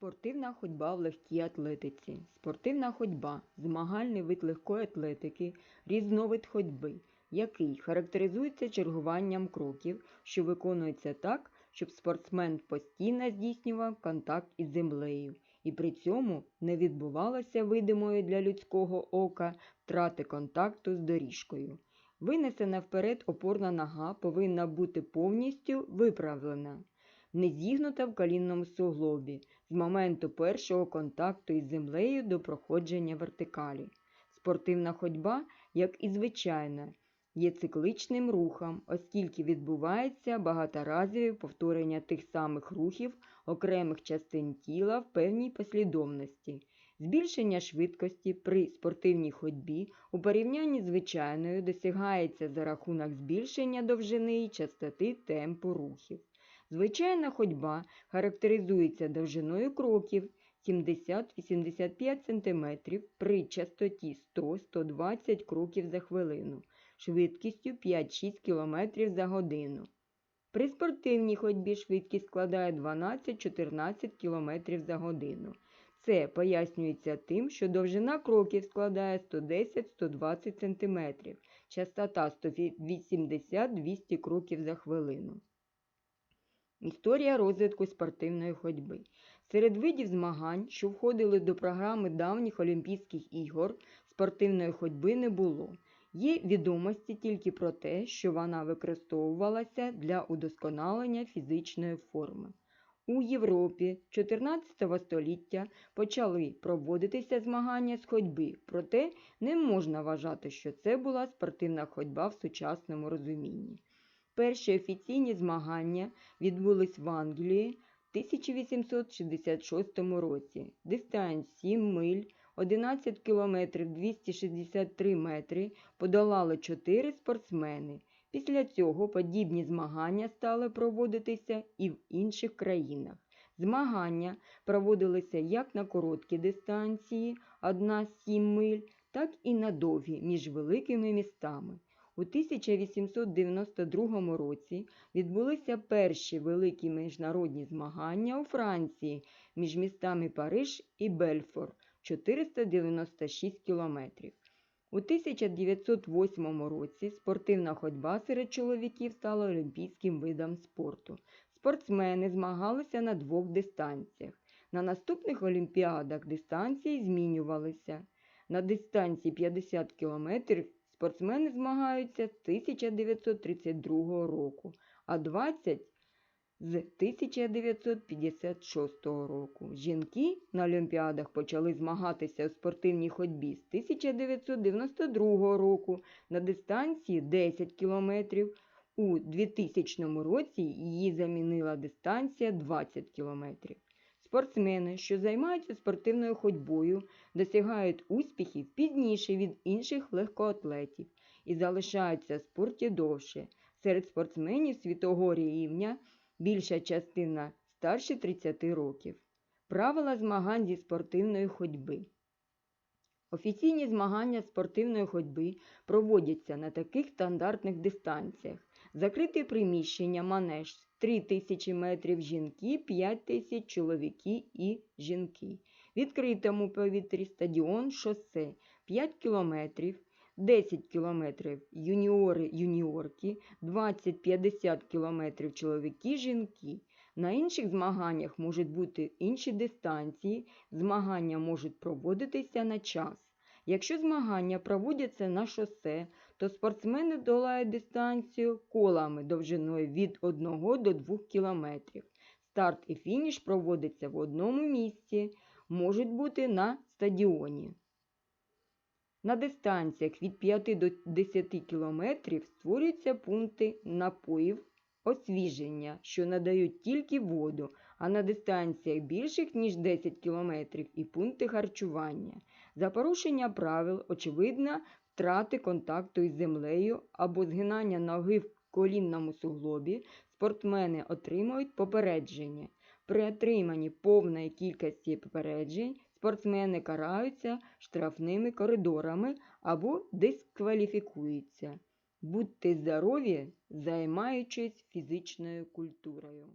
Спортивна ходьба в легкій атлетиці. Спортивна ходьба змагальний вид легкої атлетики, різновид ходьби, який характеризується чергуванням кроків, що виконується так, щоб спортсмен постійно здійснював контакт із землею, і при цьому не відбувалося видимої для людського ока втрати контакту з доріжкою. Винесена вперед опорна нога повинна бути повністю виправлена не зігнута в колінному суглобі з моменту першого контакту із землею до проходження вертикалі. Спортивна ходьба, як і звичайна, є цикличним рухом, оскільки відбувається багаторазове повторення тих самих рухів окремих частин тіла в певній послідовності. Збільшення швидкості при спортивній ходьбі у порівнянні з звичайною досягається за рахунок збільшення довжини і частоти темпу рухів. Звичайна ходьба характеризується довжиною кроків 70-85 см при частоті 100-120 кроків за хвилину, швидкістю 5-6 км за годину. При спортивній ходьбі швидкість складає 12-14 км за годину. Це пояснюється тим, що довжина кроків складає 110-120 см, частота 180-200 кроків за хвилину. Історія розвитку спортивної ходьби. Серед видів змагань, що входили до програми давніх Олімпійських ігор, спортивної ходьби не було. Є відомості тільки про те, що вона використовувалася для удосконалення фізичної форми. У Європі 14 століття почали проводитися змагання з ходьби, проте не можна вважати, що це була спортивна ходьба в сучасному розумінні. Перші офіційні змагання відбулись в Англії в 1866 році. Дистанцію 7 миль, 11 кілометрів 263 метри подолали 4 спортсмени. Після цього подібні змагання стали проводитися і в інших країнах. Змагання проводилися як на короткі дистанції 1-7 миль, так і на довгі між великими містами. У 1892 році відбулися перші великі міжнародні змагання у Франції між містами Париж і Бельфор 496 кілометрів. У 1908 році спортивна ходьба серед чоловіків стала олімпійським видом спорту. Спортсмени змагалися на двох дистанціях. На наступних олімпіадах дистанції змінювалися. На дистанції 50 кілометрів Спортсмени змагаються з 1932 року, а 20 з 1956 року. Жінки на Олімпіадах почали змагатися у спортивній ходьбі з 1992 року на дистанції 10 кілометрів. У 2000 році її замінила дистанція 20 кілометрів. Спортсмени, що займаються спортивною ходьбою, досягають успіхів пізніше від інших легкоатлетів і залишаються в спорті довше. Серед спортсменів світового рівня більша частина старше 30 років. Правила змагань зі спортивної ходьби. Офіційні змагання спортивної ходьби проводяться на таких стандартних дистанціях. Закрите приміщення манеж 3 тисячі метрів жінки, 5 тисяч чоловіки і жінки. Відкритому повітрі стадіон шосе 5 кілометрів, 10 кілометрів юніори юніорки, 20-50 кілометрів чоловіки жінки. На інших змаганнях можуть бути інші дистанції, змагання можуть проводитися на час. Якщо змагання проводяться на шосе, то спортсмени долають дистанцію колами довжиною від 1 до 2 км. Старт і фініш проводяться в одному місці, можуть бути на стадіоні. На дистанціях від 5 до 10 км створюються пункти напоїв освіження, що надають тільки воду, а на дистанціях більших, ніж 10 км і пункти харчування. За порушення правил, очевидна втрати контакту із землею або згинання ноги в колінному суглобі, спортсмени отримують попередження. При отриманні повної кількості попереджень спортсмени караються штрафними коридорами або дискваліфікуються. Будьте здорові, займаючись фізичною культурою.